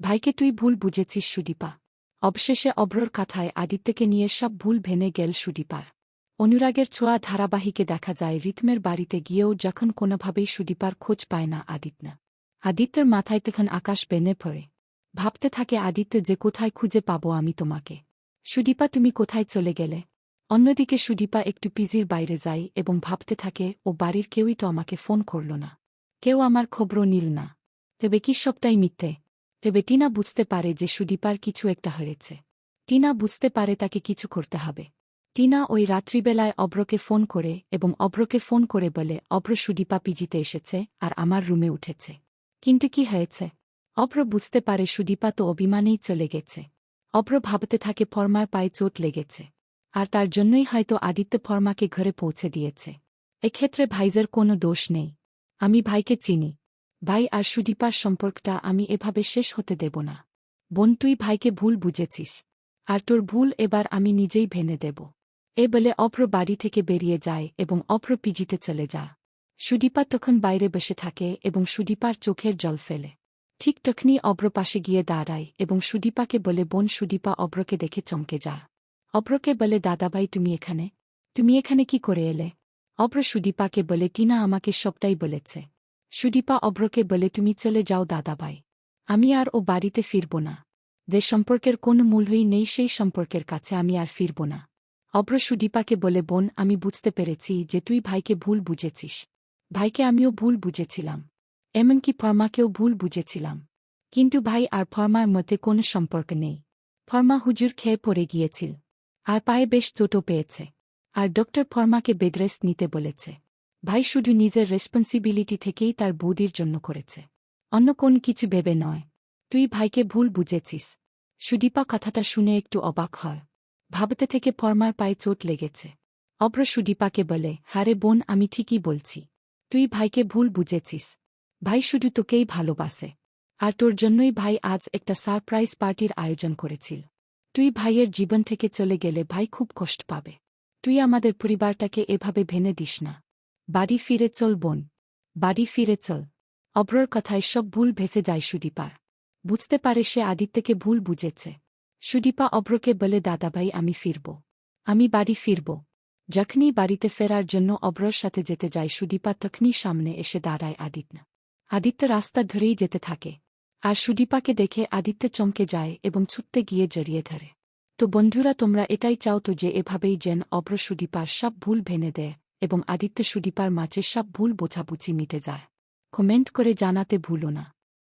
ভাইকে তুই ভুল বুঝেছিস, সুদীপা। অবশেষে অব্রর কথায় আদিত্যকে নিয়ে সব ভুল ভেনে গেল সুদীপার অনুরাগের ছোঁয়া ধারাবাহিকে দেখা যায়, রিতমের বাড়িতে গিয়েও যখন কোনোভাবেই সুদীপার খোঁজ পায় না আদিত্য। আদিত্যের মাথায় তখন আকাশ বেনে পড়ে। ভাবতে থাকে, আদিত্য, যে কোথায় খুঁজে পাবো আমি তোমাকে? সুদীপা, তুমি কোথায় চলে গেলে? অন্যদিকে সুদীপা একটু পিজির বাইরে যায় এবং ভাবতে থাকে, ও বাড়ির কেউই তো আমাকে ফোন করল না। কেউ আমার খবরও নিল না। তবে কি সবটাই মিথ্যে? তবে টিনা বুঝতে পারে যে সুদীপার কিছু একটা হয়েছে। টিনা বুঝতে পারে তাকে কিছু করতে হবে। টিনা ওই রাত্রিবেলায় অব্রকে ফোন করে এবং অব্রকে ফোন করে বলে, অব্র সুদীপা পিজিতে এসেছে আর আমার রুমে উঠেছে। কিন্তু কি হয়েছে? অব্র বুঝতে পারে সুদীপা তো অভিমানেই চলে গেছে। অব্র ভাবতে থাকে ফর্মার পায়ে চোট লেগেছে। আর তার জন্যই হয়তো আদিত্য ফর্মাকে ঘরে পৌঁছে দিয়েছে। এক্ষেত্রে ভাইজের কোনো দোষ নেই। আমি ভাইকে চিনি। ভাই, আর সুদীপার সম্পর্কটা আমি এভাবে শেষ হতে দেব না। বোন, তুই ভাইকে ভুল বুঝেছিস। আর তোর ভুল এবার আমি নিজেই ভেনে দেব। এ বলে অপ্র বাড়ি থেকে বেরিয়ে যায় এবং অপ্র পিজিতে চলে যা সুদীপা তখন বাইরে বসে থাকে এবং সুদীপার চোখের জল ফেলে। ঠিক তখনই অব্র পাশে গিয়ে দাঁড়ায় এবং সুদীপাকে বলে, বোন, সুদীপা অব্রকে দেখে চমকে যা। অব্রকে বলে, দাদাভাই, তুমি এখানে? তুমি এখানে কি করে এলে? অব্র সুদীপাকে বলে, টিনা আমাকে সবটাই বলেছে। সুদীপা অব্রকে বলে, তুমি চলে যাও দাদাভাই। আমি আর ও বাড়িতে ফিরব না। যে সম্পর্কের কোনো মূল্যই নেই, সেই সম্পর্কের কাছে আমি আর ফিরব না। অব্র সুদীপাকে বলে, বোন, আমি বুঝতে পেরেছি যে তুই ভাইকে ভুল বুঝেছিস। ভাইকে আমিও ভুল বুঝেছিলাম। এমনকি ফর্মাকেও ভুল বুঝেছিলাম। কিন্তু ভাই আর ফর্মার মধ্যে কোনো সম্পর্ক নেই। ফর্মা হুজুর খেয়ে পড়ে গিয়েছিল। আর পায়ে বেশ চোটও পেয়েছে। আর ডক্টর ফর্মাকে বেডরেস্ট নিতে বলেছে। ভাই শুধু নিজের রেসপন্সিবিলিটি থেকেই তার বৌদির জন্য করেছে। অন্য কোন কিছু ভেবে নয়। তুই ভাইকে ভুল বুঝেছিস। সুদীপা কথাটা শুনে একটু অবাক হয়। ভাবতে থেকে ফর্মার পায়ে চোট লেগেছে। অব্র সুদীপাকে বলে, হারে বোন, আমি ঠিকই বলছি। তুই ভাইকে ভুল বুঝেছিস। ভাই শুধু তোকেই ভালোবাসে। আর তোর জন্যই ভাই আজ একটা সারপ্রাইজ পার্টির আয়োজন করেছিল। তুই ভাইয়ের জীবন থেকে চলে গেলে ভাই খুব কষ্ট পাবে। তুই আমাদের পরিবারটাকে এভাবে ভেনে দিস না। বাড়ি ফিরে চল, বোন। বাড়ি ফিরে চল। অব্রর কথায় সব ভুল ভেফে যায় সুদীপার বুঝতে পারে সে আদিত্যকে ভুল বুঝেছে। সুদীপা অব্রকে বলে, দাদাভাই, আমি ফিরব। আমি বাড়ি ফিরব। যখনই বাড়িতে ফেরার জন্য অব্রর সাথে যেতে যায় সুদীপা, তখনই সামনে এসে দাঁড়ায় আদিত্য। আদিত্য রাস্তা ধরেই যেতে থাকে। আর সুদীপাকে দেখে আদিত্য চমকে যায় এবং ছুটতে গিয়ে জড়িয়ে ধরে। তো বন্ধুরা, তোমরা এটাই চাও তো যে এভাবেই যেন অব্র সুদীপার সব ভুল ভেনে দেয়। এবং আদিত্য সুদীপার মাঝে সব ভুল বোঝাবুঝি মিটে যায়। কমেন্ট করে জানাতে ভুলো না।